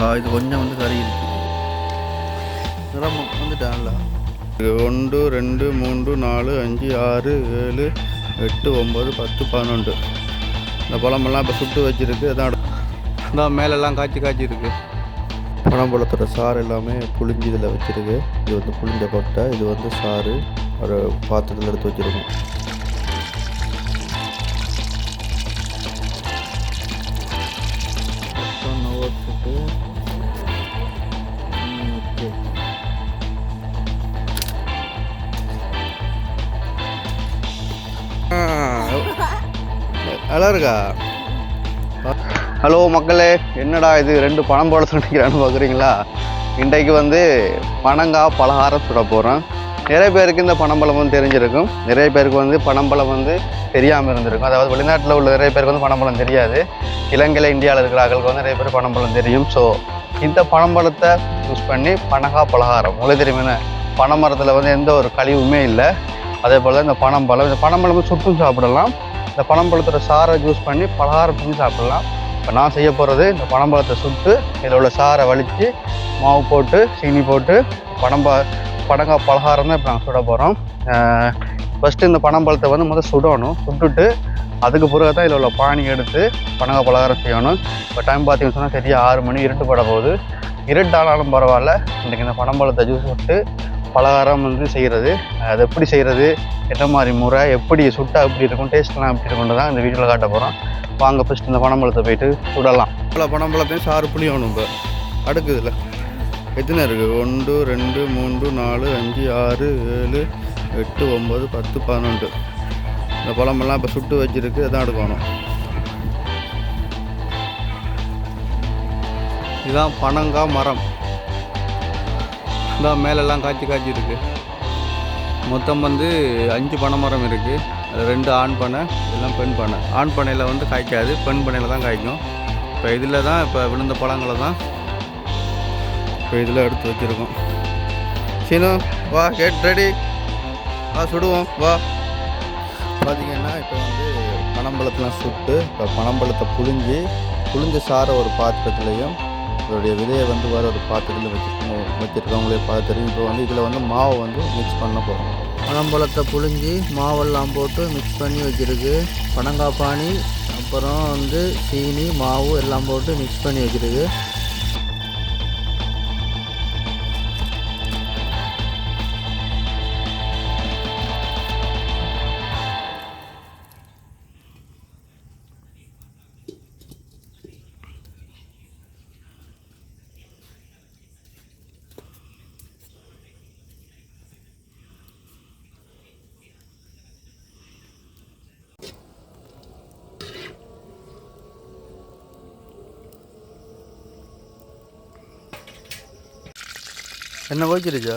ஆ, இது கொஞ்சம் வந்து கறி இருக்கு. நிறம் வந்துட்டான்ல. ஒன்று ரெண்டு மூன்று நாலு அஞ்சு ஆறு ஏழு எட்டு ஒம்பது பத்து பதினொன்று. இந்த பழமெல்லாம் இப்போ சுட்டு வச்சிருக்கு அதான் இந்த மேலெல்லாம் காய்ச்சி காய்ச்சி இருக்கு. பழம்பழத்தோட சாறு எல்லாமே புளிஞ்சு இதில் வச்சிருக்கு. இது வந்து புளிஞ்ச கொட்டை இது வந்து சாறு. ஒரு பாத்திரத்தில் எடுத்து வச்சிருக்கோம். நல்லா இருக்கா? ஹலோ மக்களே என்னடா இது? ரெண்டு பணம் போல சொல்லிக்கிறான்னு பார்க்குறீங்களா இன்றைக்கு வந்து பனங்காய் பலகாரம் சுட போகிறோம் நிறைய பேருக்கு இந்த பனம்பழம் வந்து தெரிஞ்சிருக்கும். நிறைய பேருக்கு வந்து பனம்பழம் வந்து தெரியாமல் இருந்திருக்கும். அதாவது வெளிநாட்டில் உள்ள நிறைய பேருக்கு வந்து பனம்பழம் தெரியாது. இலங்கையில் இந்தியாவில் இருக்கிறார்களுக்கு வந்து நிறைய பேர் பனம்பழம் தெரியும். ஸோ இந்த பனம்பழத்தை யூஸ் பண்ணி பனகா பலகாரம். உங்களுக்கு தெரியுமே பனமரத்தில் வந்து எந்த ஒரு கழிவுமே இல்லை. அதே போல் இந்த பனம்பழம் இந்த பனம்பழம் சுட்டும் சாப்பிடலாம். இந்த பனம்பழத்தோட சாரை ஜூஸ் பண்ணி பலகாரம் பண்ணி சாப்பிடலாம். இப்போ நான் செய்ய போகிறது இந்த பனம்பழத்தை சுட்டு இதில் உள்ள சாறை வலித்து மாவு போட்டு சீனி போட்டு பனம்ப படங்கா பலகாரம் தான் இப்போ நாங்கள் சுட போகிறோம் ஃபஸ்ட்டு இந்த பனம்பழத்தை வந்து முதல் சுடணும். சுட்டுட்டு அதுக்கு பிறகு தான் இதில் உள்ள பானி எடுத்து பனங்காய் பலகாரம் செய்யணும். இப்போ டைம் பார்த்தீங்கன்னு சொன்னால் சரியாக ஆறு மணி இருட்டு பட போகுது. இருட்டானாலும் பரவாயில்ல. இன்றைக்கி இந்த பனம்பழத்தை ஜூஸ் விட்டு பலகாரம் வந்து செய்கிறது. அது எப்படி செய்கிறது? என்ன மாதிரி முறை? எப்படி சுட்டாக எப்படி இருக்கும்? டேஸ்ட்லாம் எப்படி இருக்கும்னு தான் இந்த வீடியோவில் காட்ட போகிறோம் வாங்க ஃபஸ்ட் இந்த பனம்பழத்தை போயிட்டு சுடலாம். இவ்வளோ பனம்பழத்தையும் சாறு புளியணும் இப்போ அடுக்குதுல எத்தனை இருக்குது ஒன்று ரெண்டு மூன்று நாலு அஞ்சு ஆறு ஏழு எட்டு ஒம்பது பத்து பதினொன்று. இந்த பழமெல்லாம் இப்போ சுட்டு வச்சிருக்கு. அதான் எடுக்கணும் இதுதான் பனங்காய் மரம். இந்த மேலெல்லாம் காய்ச்சி காய்ச்சி இருக்குது மொத்தம் வந்து அஞ்சு பனை மரம் இருக்குது அது ரெண்டு ஆண் பனை எல்லாம் பெண் பனை. ஆண் பனையில் வந்து காய்க்காது பெண் பனையில் தான் காய்க்கும். இப்போ இதில் தான் இப்போ விழுந்த பழங்களை தான் இப்போ இதில் எடுத்து வச்சுருக்கோம். சீனு வா கெட் ரெடி வா சுடுவோம். வா. பார்த்தீங்கன்னா இப்போ வந்து பனம்பழத்தெலாம் சுட்டு இப்போ பனம்பழத்தை புழிஞ்சி புழிஞ்ச சாரை ஒரு பாத்திரத்துலேயும் அதோடைய விதையை வந்து வேறு ஒரு பாத்திரத்தில் வச்சுருக்கோம் வச்சுருக்கவங்களே பார்த்து தெரியும் இப்போ வந்து இதில் வந்து மாவை வந்து மிக்ஸ் பண்ண போகிறோம் பனம்பழத்தை புழிஞ்சி மாவெல்லாம் போட்டு மிக்ஸ் பண்ணி வச்சுருக்கு. பனங்காப்பானி அப்புறம் வந்து சீனி மாவு எல்லாம் போட்டு மிக்ஸ் பண்ணி வச்சுருக்கு. என்ன போய்ச்சிருச்சா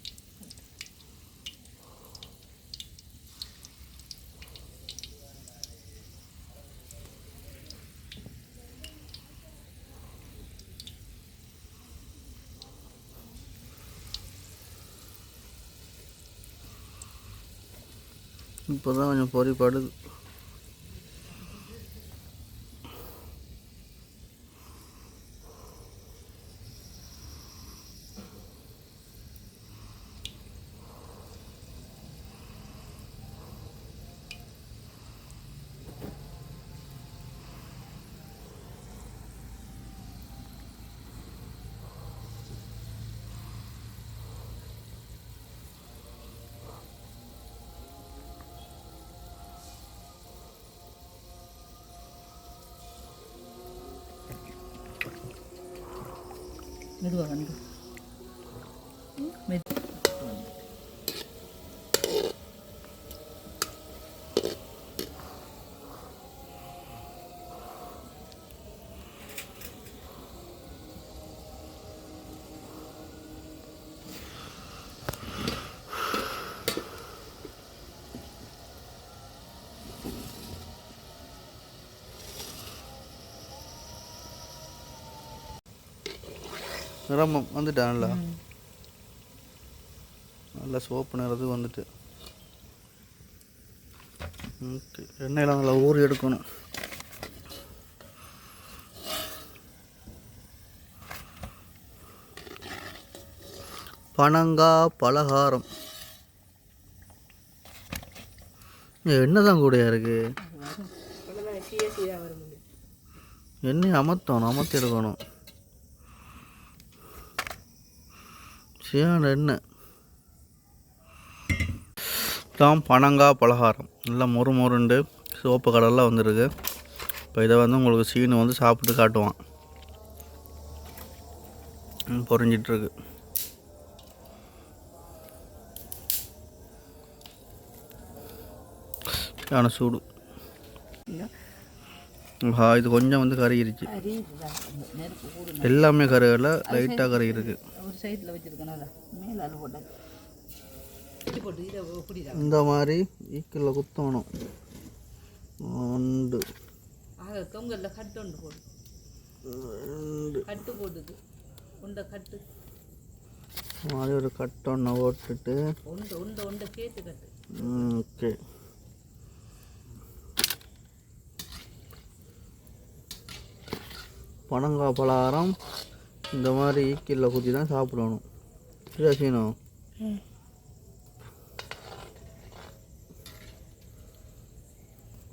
இப்போ தான் கொஞ்சம் பொறி ลวกกันดูไม่ நிறம் வந்துட்டான்ல. நல்லா சோப்பு நிறத்துக்கு வந்துட்டு. ஓகே எண்ணெயில் நல்லா ஊறி எடுக்கணும். பனங்கா பலகாரம். எண்ணெய் தான் கூடயா இருக்கு? எண்ணெய் அமர்த்தணும் அமர்த்தி எடுக்கணும். சரியான என்ன? தான் பனங்காய் பலகாரம். நல்லா மொறு மொறுண்டு சிவப்பு கடலில் வந்துருக்கு. இப்போ இதை வந்து உங்களுக்கு சீனு வந்து சாப்பிட்டு காட்டுவான். பொறிஞ்சிட்ருக்கு. ஆனால் ஆன சூடு. ஆ இது கொஞ்சம் வந்து கருகிருச்சு. எல்லாமே கருகல லைட்டாக கருகிருக்கு இந்த மாதிரி ஈக்கில் குத்தணும். ஒன்று. மாதிரி ஒரு கட்டொன்னை ஓட்டுட்டு ஓகே. பனங்காய் பலகாரம் இந்த மாதிரி ஈக்கில் குத்தி தான் சாப்பிடணும். சரியா சீனோ?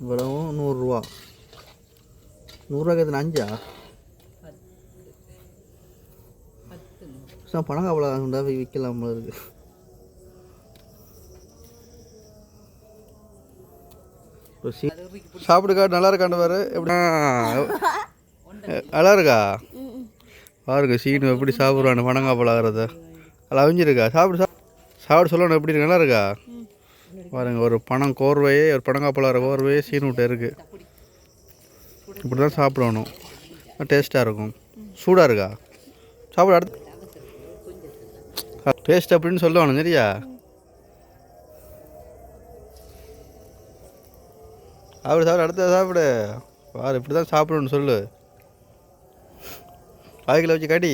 இவ்வளவும் நூறுரூவா. நூறுரூவாக்கு எத்தனை? அஞ்சா? சார் பனங்காய் இருந்தால் போய் விற்கலாம் இருக்கு. சாப்பிடுக்கா நல்லா இருக்காண்டு பாரு. எப்படி நல்லா இருக்கா பாருங்க சீனு எப்படி சாப்பிட்றான்னு பனங்காய் பழகிறத அதில் அவிஞ்சிருக்கா? சாப்பிடு சா- சாப்பிட சொல்லணும் எப்படி இருக்கு? நல்லா இருக்கா? பாருங்க ஒரு பணம் கோர்வையே ஒரு பழகிற கோர்வையே சீனு விட்டு இருக்கு. இப்படி தான் சாப்பிடணும். டேஸ்ட்டாக இருக்கும். சூடாக இருக்கா? சாப்பிட அடுத்து. டேஸ்ட் அப்படின்னு சொல்லணும் சரியா? சாப்பிடு சாப்பிடு அடுத்த சாப்பிடு. பாரு இப்படி தான் சாப்பிடணும்னு சொல்லு. வாய்க்கில் வச்சு கடி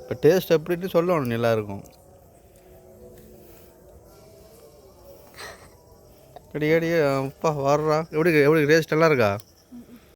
இப்போ டேஸ்ட் எப்படின்னு சொல்லணும் எல்லாருக்கும். கடி கடி அப்பா வர்றா எப்படி எப்படி டேஸ்ட் நல்லா இருக்கா?